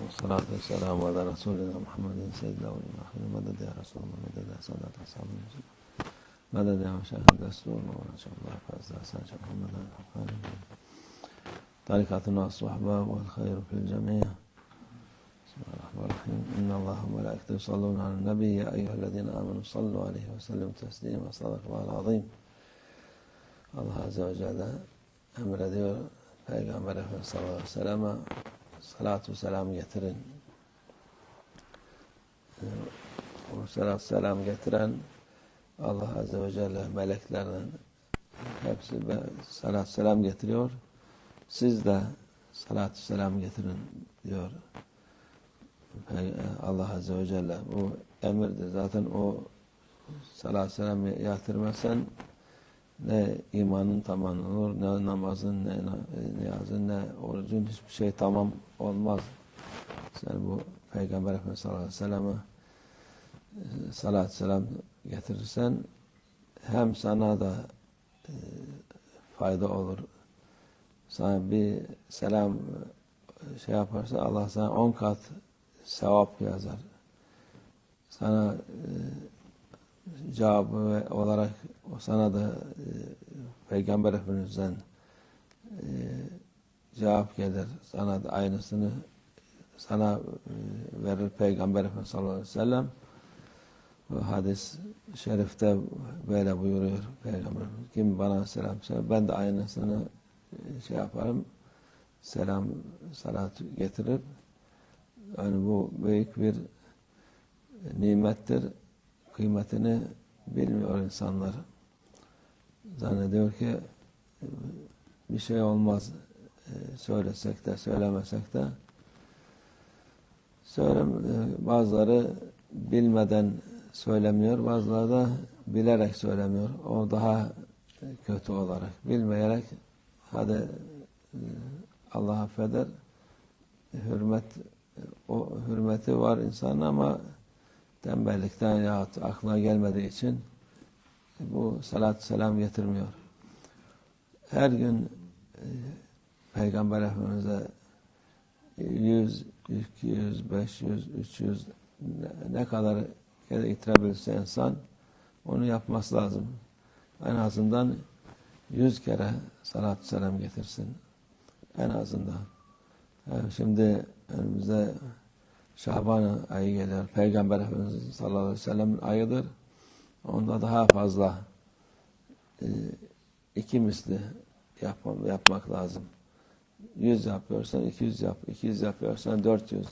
والصلاة والسلام على رسولنا محمد سيدنا ونبينا مدد يا رسول الله مدد يا سادة أصحاب المسلمين مدد يا مشايخ الدستور وما شاء الله فاز أساس محمد الحقاني طريقتنا الصحبة والخير في الجميع بسم الله الرحمن الرحيم إن الله وملائكته يصلون على النبي يا أيها الذين آمنوا صلوا عليه وسلموا تسليما صدق الله العظيم Allah Azze ve Celle emrediyor Peygamber Efendimiz sallallahu aleyhi ve selleme salatu selam getirin. O salatu selam getiren Allah Azze ve Celle meleklerden hepsi salat selam getiriyor. Siz de salatü selam getirin diyor. Allah Azze ve Celle bu emirdir. Zaten o salatü selam getirmezsen ne imanın tamam olur, ne namazın, ne niyazın, ne orucun hiçbir şey tamam olmaz. Sen bu Peygamber Efendimiz sallallahu aleyhi ve sellem'e salat selam getirirsen hem sana da e, fayda olur. Sana bir selam şey yaparsa Allah sana on kat sevap yazar. Sana e, cevabı olarak sana da e, Peygamber Efendimiz'den e, cevap gelir. Sana da aynısını sana e, verir Peygamber Efendimiz sallallahu aleyhi ve sellem. Bu hadis şerifte böyle buyuruyor Peygamber Kim bana selam söyler ben de aynısını e, şey yaparım. Selam, salat getirir. Yani bu büyük bir nimettir. Kıymetini bilmiyor insanlar. Zannediyor ki bir şey olmaz söylesek de söylemesek de söylem bazıları bilmeden söylemiyor, bazıları da bilerek söylemiyor. O daha kötü olarak bilmeyerek hadi Allah affeder hürmet o hürmeti var insan ama tembellikten ya aklına gelmediği için bu salat selam getirmiyor. Her gün e, Peygamber Efendimiz'e 100, 200, 500, 300 ne kadar getirebilirse insan onu yapması lazım. En azından 100 kere salat selam getirsin. En azından. Yani şimdi önümüzde Şaban ayı geliyor. Peygamber Efendimiz sallallahu aleyhi ve sellem'in ayıdır. Onda daha fazla e, iki misli yap, yapmak lazım. Yüz yapıyorsan iki yüz yap. iki yüz yapıyorsan dört yüz.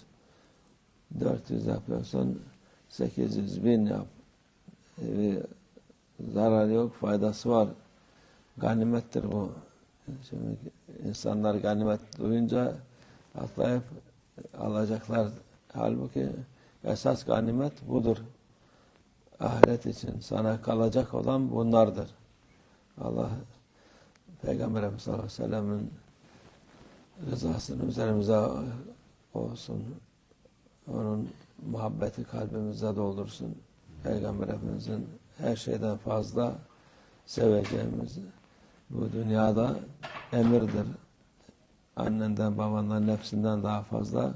Dört yüz yapıyorsan sekiz yüz bin yap. E, zarar yok, faydası var. Ganimettir bu. Şimdi insanlar ganimet duyunca atlayıp alacaklar. Halbuki esas ganimet budur. Ahiret için sana kalacak olan bunlardır. Allah Peygamber Efendimiz sallallahu aleyhi ve sellem'in rızasını üzerimize olsun. Onun muhabbeti kalbimizde doldursun. Peygamber Efendimiz'in her şeyden fazla seveceğimiz bu dünyada emirdir. Annenden, babandan, nefsinden daha fazla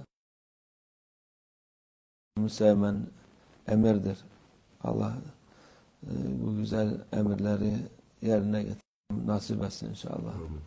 sevmen emirdir. Allah e, bu güzel emirleri yerine getir. Nasip etsin inşallah. Amin.